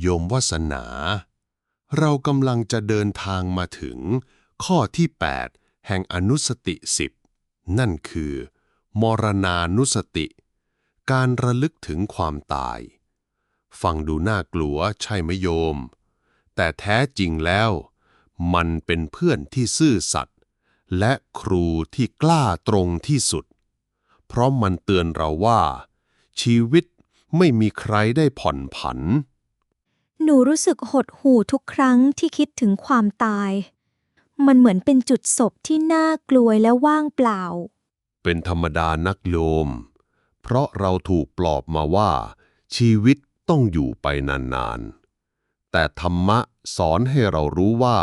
โยมวาสนา เรากำลังจะเดินทางมาถึง ข้อที่ 8 แห่งอนุสติสิบนั่นคือ มรณานุสติ การระลึกถึงความตาย ฟังดูน่ากลัวใช่ไหมโยม แต่แท้จริงแล้ว มันเป็นเพื่อนที่ซื่อสัตย์และครูที่กล้าตรงที่สุด เพราะมันเตือนเราว่า ชีวิตไม่มีใครได้ผ่อนผัน หนูรู้สึกหดหู่ทุกครั้งที่คิดถึงความตาย มันเหมือนเป็นจุดศพที่น่ากลัวและว่างเปล่า เป็นธรรมดานักโยม เพราะเราถูกปลอบมาว่า ชีวิตต้องอยู่ไปนานๆ แต่ธรรมะสอนให้เรารู้ว่า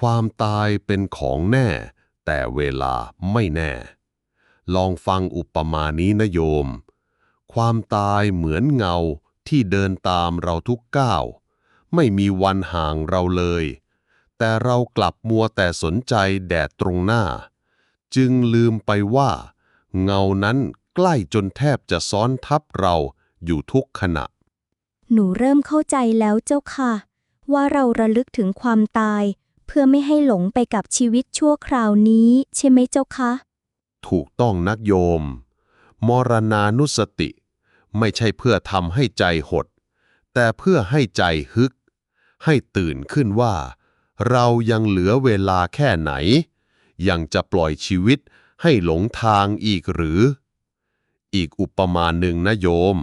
ความตายเป็นของแน่ แต่เวลาไม่แน่ ลองฟังอุปมานี้นะโยม ความตายเหมือนเงา ที่เดินตามเราทุกก้าว ไม่มีวันห่างเราเลย แต่เรากลับมัวแต่สนใจแดดตรงหน้า จึงลืมไปว่า เงานั้นใกล้จนแทบจะซ้อนทับเราอยู่ทุกขณะ หนูเริ่มเข้าใจแล้วเจ้าค่ะ ว่าเราระลึกถึงความตาย เพื่อไม่ให้หลงไปกับชีวิตชั่วคราวนี้ ใช่ไหมเจ้าคะ ถูกต้องนักโยม มรณานุสติ ไม่ใช่เพื่อทำให้ใจหด แต่เพื่อให้ใจฮึก ให้ตื่นขึ้นว่า เรายังเหลือเวลาแค่ไหน ยังจะปล่อยชีวิตให้หลงทางอีกหรือ อีกอุปมาหนึ่งนะโยม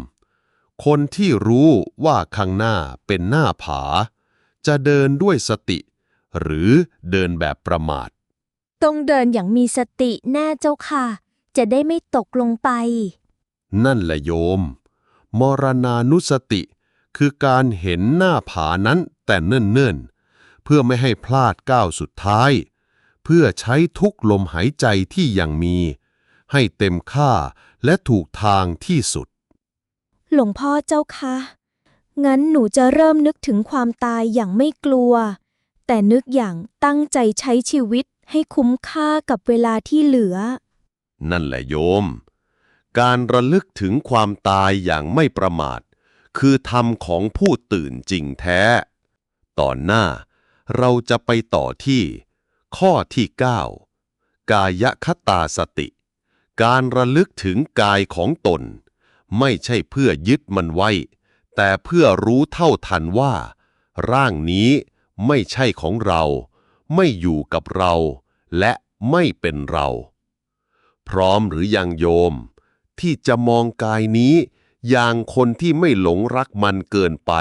คนที่รู้ว่าข้างหน้าเป็นหน้าผา จะเดินด้วยสติ หรือเดินแบบประมาท ต้องเดินอย่างมีสติแน่เจ้าค่ะ จะได้ไม่ตกลงไป นั่นแหละโยม มรณานุสติ คือการเห็นหน้าผานั้นแต่เนิ่นๆ เพื่อไม่ให้พลาดก้าวสุดท้าย เพื่อใช้ทุกลมหายใจที่ยังมี ให้เต็มค่าและถูกทางที่สุด หลวงพ่อเจ้าคะงั้นหนูจะเริ่มนึกถึงความตายอย่างไม่กลัว แต่นึกอย่างตั้งใจใช้ชีวิตให้คุ้มค่ากับเวลาที่เหลือ นั่นแหละโยม การระลึกถึงความตายอย่างไม่ประมาท คือธรรมของผู้ตื่นจริงแท้ ตอนหน้าเราจะไปต่อที่ ข้อที่ 9 กายคตาสติ การระลึกถึงกายของตน ไม่ใช่เพื่อยึดมันไว้ แต่เพื่อรู้เท่าทันว่า ร่างนี้ไม่ใช่ของเรา ไม่อยู่กับเรา และไม่เป็นเรา พร้อมหรือยังโยม ที่จะมองกายนี้ อย่างคนที่ไม่หลงรักมันเกินไป